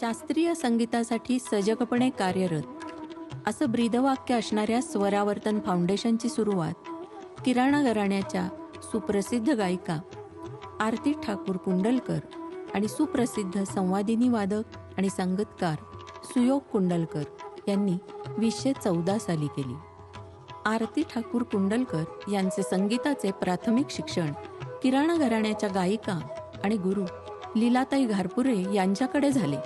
शास्त्रीय संगीतासाठी सजगपणे कार्यरत. असं ब्रीदवाक्य असणाऱ्या स्वरावर्तन फाउंडेशनची सुरुवात किराणा घराण्याच्या सुप्रसिद्ध गायिका आरती ठाकूर कुंडलकर आणि सुप्रसिद्ध संवादिनी वादक आणि संगीतकार सुयोग कुंडलकर यांनी वीसशे चौदा साली केली. आरती ठाकूर कुंडलकर यांचे संगीताचे प्राथमिक शिक्षण किराणा घराण्याच्या गायिका आणि गुरु लीलाताई घारपुरे यांच्याकडे झाले.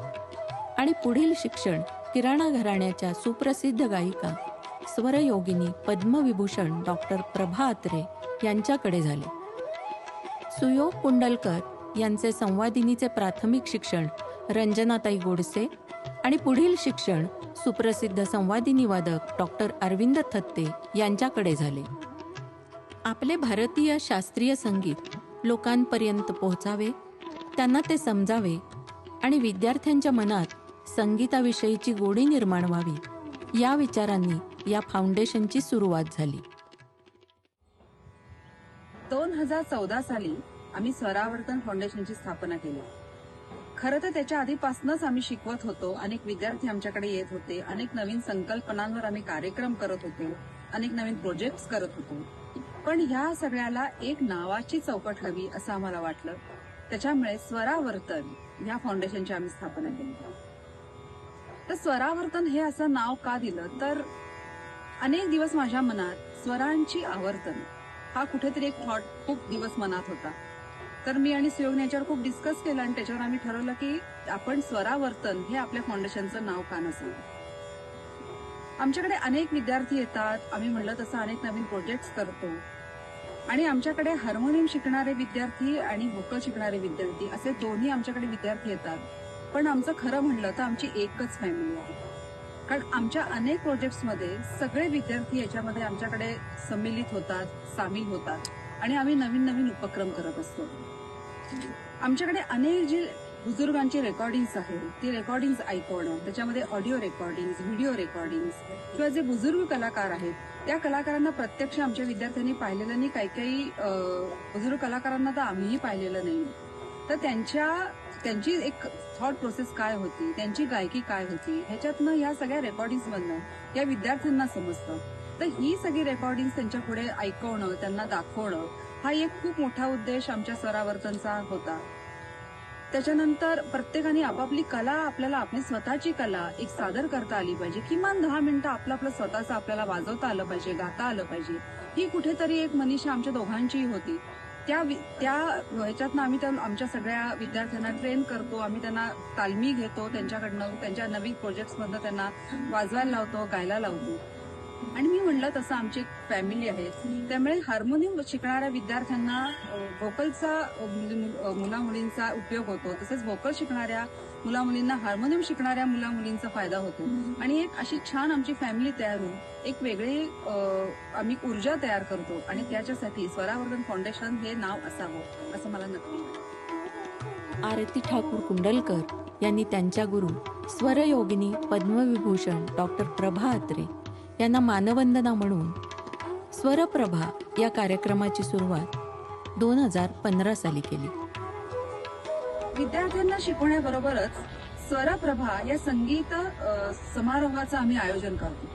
आणि पुढील शिक्षण किराणा घराण्याच्या सुप्रसिद्ध गायिका स्वरयोगिनी पद्मविभूषण डॉक्टर प्रभा अत्रे यांच्याकडे झाले. सुयोग कुंडलकर यांचे संवादिनीचे प्राथमिक शिक्षण रंजनाताई गोडसे आणि पुढील शिक्षण सुप्रसिद्ध संवादिनी वादक डॉक्टर अरविंद थत्ते यांच्याकडे झाले. आपले भारतीय शास्त्रीय संगीत लोकांपर्यंत पोहोचावे त्यांना ते समजावे आणि विद्यार्थ्यांच्या मनात संगीताविषयीची गोडी निर्माण व्हावी या विचारांनी या फाउंडेशनची सुरुवात झाली. दोन हजार चौदा साली आम्ही स्वरावर्तन फाउंडेशनची स्थापना केली. खरं तर त्याच्या आधीपासूनच आम्ही शिकवत होतो अनेक विद्यार्थी आमच्याकडे येत होते अनेक नवीन संकल्पनांवर आम्ही कार्यक्रम करत होतो अनेक नवीन प्रोजेक्ट्स करत होतो. पण ह्या सगळ्याला एक नावाची चौकट हवी असं आम्हाला वाटलं. त्याच्यामुळे स्वरावर्तन ह्या फाउंडेशनची आम्ही स्थापना केली. तर स्वरावर्तन हे असं नाव का दिलं? तर अनेक दिवस माझ्या मनात स्वरांची आवर्तन हा कुठेतरी एक थॉट खूप दिवस मनात होता. तर मी आणि सुयोगने याच्यावर खूप डिस्कस केलं आणि त्याच्यावर आम्ही ठरवलं की आपण स्वरावर्तन हे आपल्या फाउंडेशनचं नाव का नसावं? आमच्याकडे अनेक विद्यार्थी येतात आम्ही म्हणलं तसं अनेक नवीन प्रोजेक्ट्स करतो. आणि आमच्याकडे हार्मोनियम शिकणारे विद्यार्थी आणि व्होकल शिकणारे विद्यार्थी असे दोन्ही आमच्याकडे विद्यार्थी येतात. पण आमचं खरं म्हणलं तर आमची एकच फॅमिली आहे. कारण आमच्या अनेक प्रोजेक्ट्समध्ये सगळे विद्यार्थी याच्यामध्ये आमच्याकडे सम्मिलित होतात सामील होतात आणि आम्ही नवीन नवीन उपक्रम करत असतो. आमच्याकडे अनेक जे बुजुर्गांची रेकॉर्डिंग्स आहेत ती रेकॉर्डिंग्स ऐकवणं त्याच्यामध्ये ऑडिओ रेकॉर्डिंग्स व्हिडिओ रेकॉर्डिंग्स किंवा जे बुजुर्ग कलाकार आहेत त्या कलाकारांना प्रत्यक्ष आमच्या विद्यार्थ्यांनी पाहिलेलं नाही. काही काही बुजुर्ग कलाकारांना तर आम्हीही पाहिलेलं नाही. तर त्यांच्या त्यांची एक थॉट प्रोसेस काय होती त्यांची गायकी काय होती ह्याच्यातनं या सगळ्या रेकॉर्डिंग मधनं या विद्यार्थ्यांना समजतं. तर ही सगळी रेकॉर्डिंग त्यांच्या पुढे ऐकवणं त्यांना दाखवणं हा एक खूप मोठा उद्देश आमच्या स्वरावर्तनचा होता. त्याच्यानंतर प्रत्येकाने आपापली कला आपल्याला आपली स्वतःची कला एक सादर करता आली पाहिजे. किमान दहा मिनिटं आपलं आपलं स्वतःचं आपल्याला वाजवता आलं पाहिजे गाता आलं पाहिजे. ही कुठेतरी एक मनीषा आमच्या दोघांचीही होती. त्या वि- त्या ह्याच्यातनं आम्ही त्या आमच्या सगळ्या विद्यार्थ्यांना ट्रेन करतो. आम्ही त्यांना तालमी घेतो त्यांच्याकडनं त्यांच्या नवीन प्रोजेक्ट्समधनं त्यांना वाजवायला लावतो गायला लावतो. आणि मी म्हणलं तसं आमची एक फॅमिली आहे. त्यामुळे हार्मोनियम शिकणाऱ्या विद्यार्थ्यांना व्होकलचा म्हणजे मुला मुलींचा उपयोग होतो. तसेच व्होकल शिकणाऱ्या मुला मुलींना हार्मोनियम शिकणाऱ्या मुला मुलींचा फायदा होतो. आणि एक अशी छान आमची फॅमिली तयार होऊन एक वेगळी आम्ही ऊर्जा तयार करतो आणि त्याच्यासाठी स्वरावर्धन फाउंडेशन हे नाव असावं असं मला नक्की आरती ठाकूर कुंडलकर यांनी त्यांच्या गुरु स्वरयोगिनी पद्मविभूषण डॉक्टर प्रभा अत्रे यांना मानवंदना म्हणून स्वरप्रभा या कार्यक्रमाची सुरुवात दोन हजार पंधरा साली केली. विद्यार्थ्यांना शिकवण्याबरोबरच स्वरप्रभा या संगीत समारोहाचं आम्ही आयोजन करतो.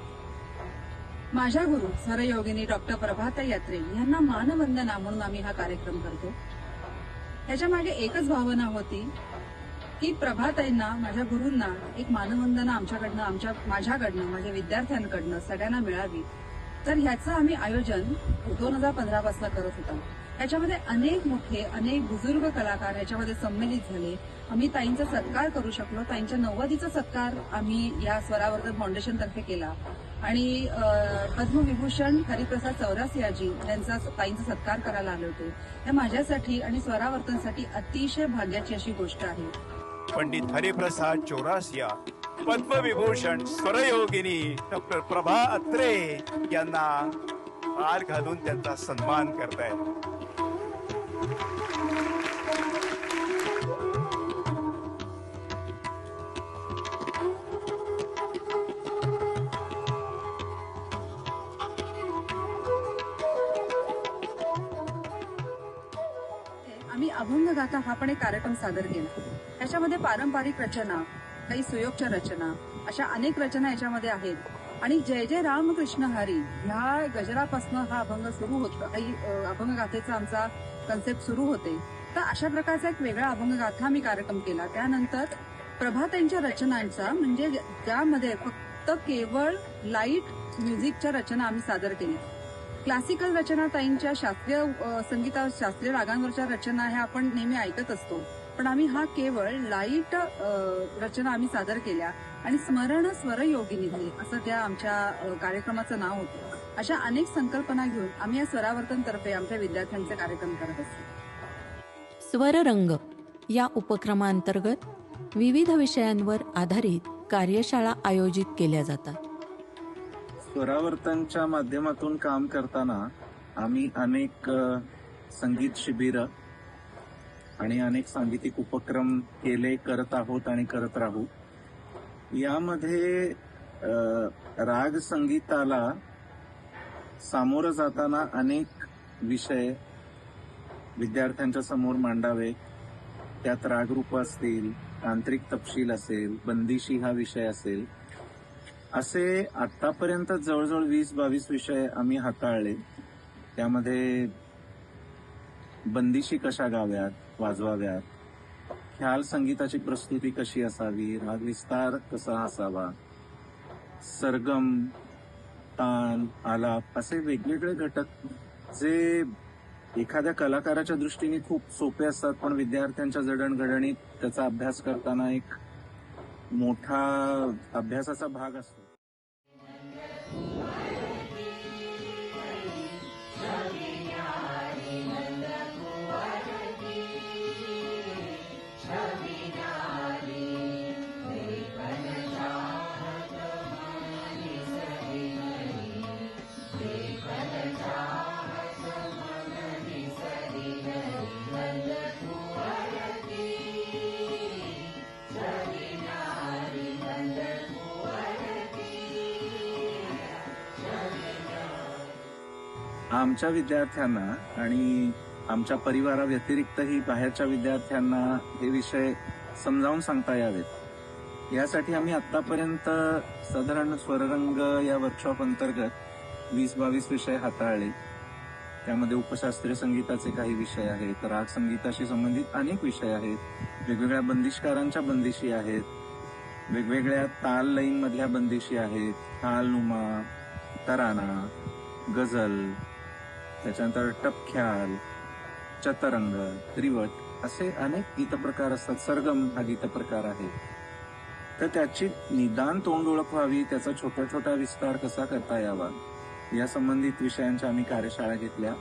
माझ्या गुरु स्वरयोगिनी डॉक्टर प्रभाता यात्रे यांना मानवंदना म्हणून आम्ही हा कार्यक्रम करतो. ह्याच्या मागे एकच भावना होती की प्रभाताईंना माझ्या गुरूंना एक मानवंदना आमच्याकडनं आमच्या माझ्याकडनं माझ्या विद्यार्थ्यांकडनं सगळ्यांना मिळावी. तर ह्याचं आम्ही आयोजन दोन हजार पंधरा पासून करत होतो. याच्यामध्ये अनेक मोठे अनेक बुजुर्ग कलाकार याच्यामध्ये सम्मिलित झाले. आम्ही ताईंचा सत्कार करू शकलो. ताईंच्या नव्वदीचा सत्कार आम्ही या स्वरावर्धन फाउंडेशन तर्फे केला. आणि पद्मविभूषण हरिप्रसाद चौरासियाजी यांचा ताईंचा सत्कार करायला आले होते. हे माझ्यासाठी आणि स्वरावर्तनसाठी अतिशय भाग्याची अशी गोष्ट आहे. पंडित हरिप्रसाद चौरासिया पद्मविभूषण स्वरयोगिनी डॉक्टर प्रभा अत्रे यांना हार घालून त्यांचा सन्मान करतायत. आम्ही अभंग गाथा हा पण एक कार्यक्रम सादर केला. त्याच्यामध्ये पारंपरिक रचना काही सुयोगच्या रचना अशा अनेक रचना याच्यामध्ये आहेत. आणि जय जय रामकृष्ण हरी. ह्या गजरापासनं हा अभंग सुरू होतो काही अभंग गाथेचा आमचा कन्सेप्ट सुरू होते. तर अशा प्रकारचा एक वेगळा अभंग गाथा मी कार्यक्रम केला. त्यानंतर प्रभातांच्या रचनांचा म्हणजे ज्यामध्ये फक्त केवळ लाइट म्युझिकच्या रचना आम्ही सादर केल्या. क्लासिकल रचना ताईंच्या शास्त्रीय संगीता शास्त्रीय रागांवरच्या रचना ह्या आपण नेहमी ऐकत असतो. पण आम्ही हा केवळ लाइट रचना आम्ही सादर केल्या. आणि स्मरण स्वर योगिनी असं त्या आमच्या कार्यक्रमाचं नाव होतं. अशा अनेक संकल्पना घेऊन आम्ही या स्वरावर्तनतर्फे आमच्या विद्यार्थ्यांचे कार्यक्रम करत असतो. स्वररंग या उपक्रमांतर्गत विविध विषयांवर आधारित कार्यशाळा आयोजित केल्या जातात. स्वरावर्तनच्या माध्यमातून काम करताना आम्ही अनेक संगीत शिबिर आणि अनेक सांगीतिक उपक्रम केले करत आहोत आणि करत राहू. यामध्ये राग संगीताला सामोरं जाताना अनेक विषय विद्यार्थ्यांच्या समोर मांडावे. त्यात रागरूप असतील तांत्रिक तपशील असेल बंदिशी हा विषय असेल. असे आतापर्यंत जवळजवळ वीस बावीस विषय आम्ही हाताळले. त्यामध्ये बंदिशी कशा गाव्यात वाजवाव्यात ख्याल संगीताची प्रस्तुती कशी असावी? राग विस्तार कसा असावा? सरगम तान आलाप असे वेगवेगळे घटक जे एखाद्या कलाकाराच्या दृष्टीने खूप सोपे असतात पण विद्यार्थ्यांच्या जडणघडणीत त्याचा अभ्यास करताना एक मोठा अभ्यासाचा भाग असतो. आमच्या विद्यार्थ्यांना आणि आमच्या परिवाराव्यतिरिक्तही बाहेरच्या विद्यार्थ्यांना हे विषय समजावून सांगता यावेत. यासाठी आम्ही आतापर्यंत साधारण स्वररंग या वर्कशॉप अंतर्गत वीस बावीस विषय हाताळले. त्यामध्ये उपशास्त्रीय संगीताचे काही विषय आहेत राग संगीताशी संबंधित अनेक विषय आहेत वेगवेगळ्या बंदिशकारांच्या बंदिशी आहेत वेगवेगळ्या ताल लईन मधल्या बंदिशी आहेत तालनुमा तराना गझल त्याच्यानंतर टपख्याल चतरंग त्रिवट असे अनेक गीतप्रकार असतात. सरगम हा गीतप्रकार आहे. तर त्याची निदान तोंड ओळख व्हावी त्याचा छोटा छोटा विस्तार कसा करता यावा या संबंधित विषयांच्या आम्ही कार्यशाळा घेतल्या.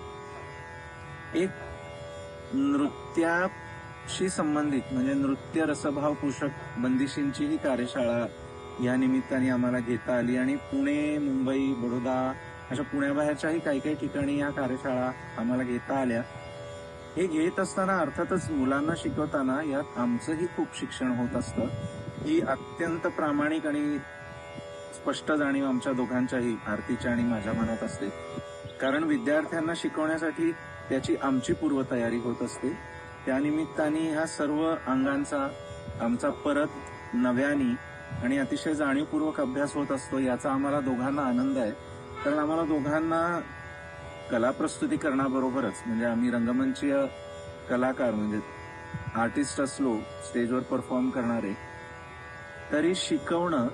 एक नृत्याशी संबंधित म्हणजे नृत्य रसभाव पोषक बंदिशींची ही कार्यशाळा या निमित्ताने आम्हाला घेता आली आणि पुणे मुंबई बडोदा अशा पुण्याबाहेरच्याही काही काही ठिकाणी या कार्यशाळा आम्हाला घेता आल्या. हे घेत असताना अर्थातच मुलांना शिकवताना यात आमचंही खूप शिक्षण होत असतं. ही अत्यंत प्रामाणिक आणि स्पष्ट जाणीव आमच्या दोघांच्याही आरतीच्या आणि माझ्या मनात असते. कारण विद्यार्थ्यांना शिकवण्यासाठी त्याची आमची पूर्वतयारी होत असते. त्यानिमित्ताने ह्या सर्व अंगांचा आमचा परत नव्याने आणि अतिशय जाणीवपूर्वक अभ्यास होत असतो याचा आम्हाला दोघांना आनंद आहे. कारण आम्हाला दोघांना कला प्रस्तुती करण्याबरोबरच म्हणजे आम्ही रंगमंचीय कलाकार म्हणजे आर्टिस्ट असलो स्टेजवर परफॉर्म करणारे तरी शिकवणं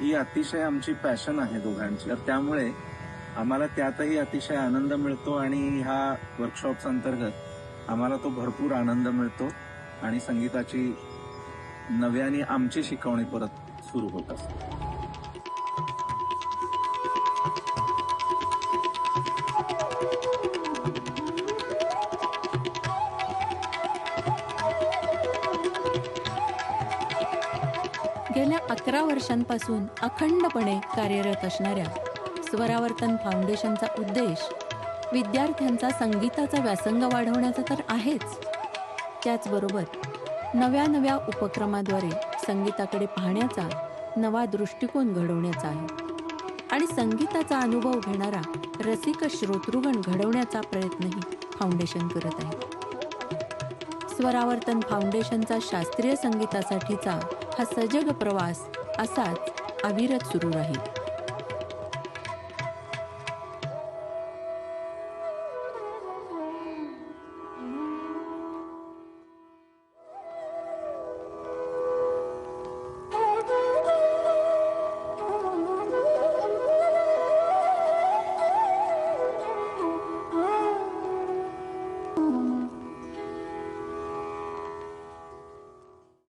ही अतिशय आमची पॅशन आहे दोघांची. तर त्यामुळे आम्हाला त्यातही अतिशय आनंद मिळतो आणि ह्या वर्कशॉप्स अंतर्गत आम्हाला तो भरपूर आनंद मिळतो आणि संगीताची नव्याने आमची शिकवणी परत सुरू होत असते. गेल्या अकरा वर्षांपासून अखंडपणे कार्यरत असणाऱ्या स्वरावर्तन फाउंडेशनचा उद्देश विद्यार्थ्यांचा संगीताचा व्यासंग वाढवण्याचा तर आहेच. त्याचबरोबर नव्या नव्या उपक्रमाद्वारे संगीताकडे पाहण्याचा नवा दृष्टिकोन घडवण्याचा आहे. आणि संगीताचा अनुभव घेणारा रसिक श्रोतृगण घडवण्याचा प्रयत्नही फाउंडेशन करत आहे. स्वरावर्तन फाउंडेशनचा शास्त्रीय संगीतासाठीचा हा सजग प्रवास असाच अविरत सुरू राहील.